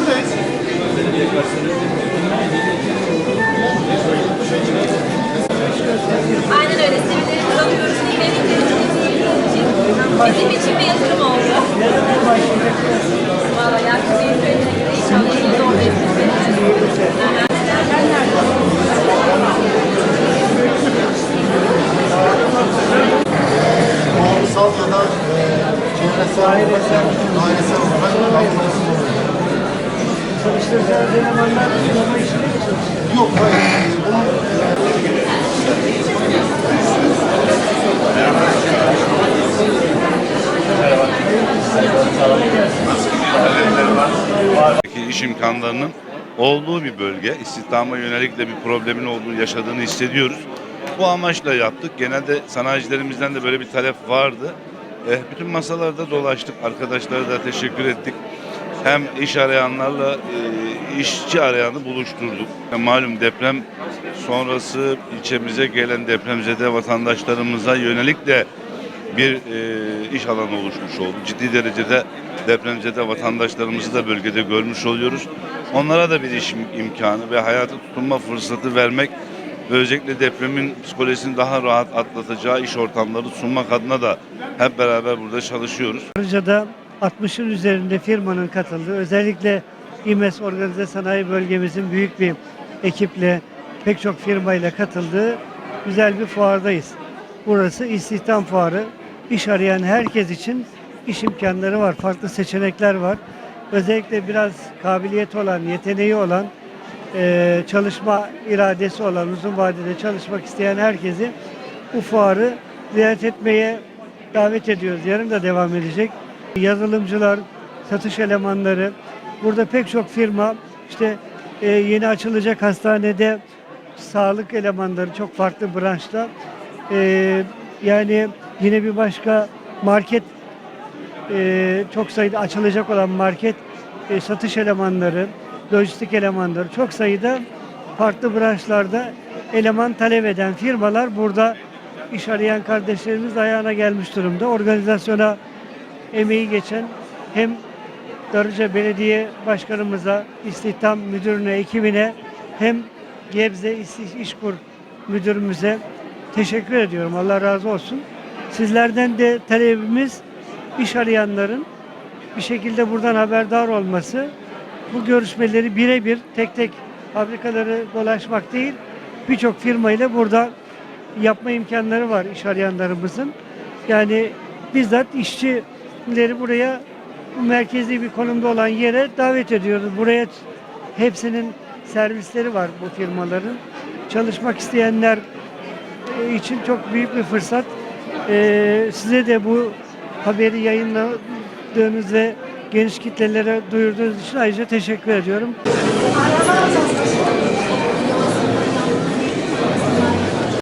buradayız. Aynen öyle. Bizim için bir yatırım oldu. Valla yaklaşık bir yatırım göre inşallah iyi de olmayabilir. Sağ ya da çevresel Çalıştıracağınız elemanlar firma işinde mi çalışıyor? Yok hayır. E, iş imkanlarının olduğu bir bölge, istihdama yönelik de bir problemin olduğu yaşadığını hissediyoruz. Bu amaçla yaptık. Genelde sanayicilerimizden de böyle bir talep vardı. Eh, bütün masalarda dolaştık. Arkadaşlara da teşekkür ettik. Hem iş arayanlarla e, işçi arayanı buluşturduk. Malum deprem sonrası ilçemize gelen depremzede vatandaşlarımıza yönelik de bir e, iş alanı oluşmuş oldu. Ciddi derecede depremzede vatandaşlarımızı da bölgede görmüş oluyoruz. Onlara da bir iş im- imkanı ve hayata tutunma fırsatı vermek ve özellikle depremin psikolojisini daha rahat atlatacağı iş ortamları sunmak adına da hep beraber burada çalışıyoruz. Ayrıca da 60'ın üzerinde firmanın katıldığı, özellikle İMES Organize Sanayi Bölgemizin büyük bir ekiple, pek çok firmayla katıldığı güzel bir fuardayız. Burası istihdam fuarı. İş arayan herkes için iş imkanları var, farklı seçenekler var. Özellikle biraz kabiliyeti olan, yeteneği olan, eee, çalışma iradesi olan, uzun vadede çalışmak isteyen herkesi bu fuarı ziyaret etmeye davet ediyoruz. Yarın da devam edecek. Yazılımcılar, satış elemanları, burada pek çok firma, işte eee, yeni açılacak hastanede sağlık elemanları çok farklı branşta. Eee, yani yine bir başka market e, çok sayıda açılacak olan market e, satış elemanları, lojistik elemanları çok sayıda farklı branşlarda eleman talep eden firmalar burada iş arayan kardeşlerimiz ayağına gelmiş durumda. Organizasyona emeği geçen hem Darıca Belediye Başkanımıza, İstihdam Müdürüne, ekibine hem Gebze İş- İşkur Müdürümüze teşekkür ediyorum. Allah razı olsun. Sizlerden de talebimiz iş arayanların bir şekilde buradan haberdar olması. Bu görüşmeleri birebir tek tek fabrikaları dolaşmak değil, birçok firmayla burada yapma imkanları var iş arayanlarımızın. Yani bizzat işçileri buraya bu merkezi bir konumda olan yere davet ediyoruz. Buraya hepsinin servisleri var bu firmaların. Çalışmak isteyenler e, için çok büyük bir fırsat. E, size de bu haberi yayınladığınız ve geniş kitlelere duyurduğunuz için ayrıca teşekkür ediyorum.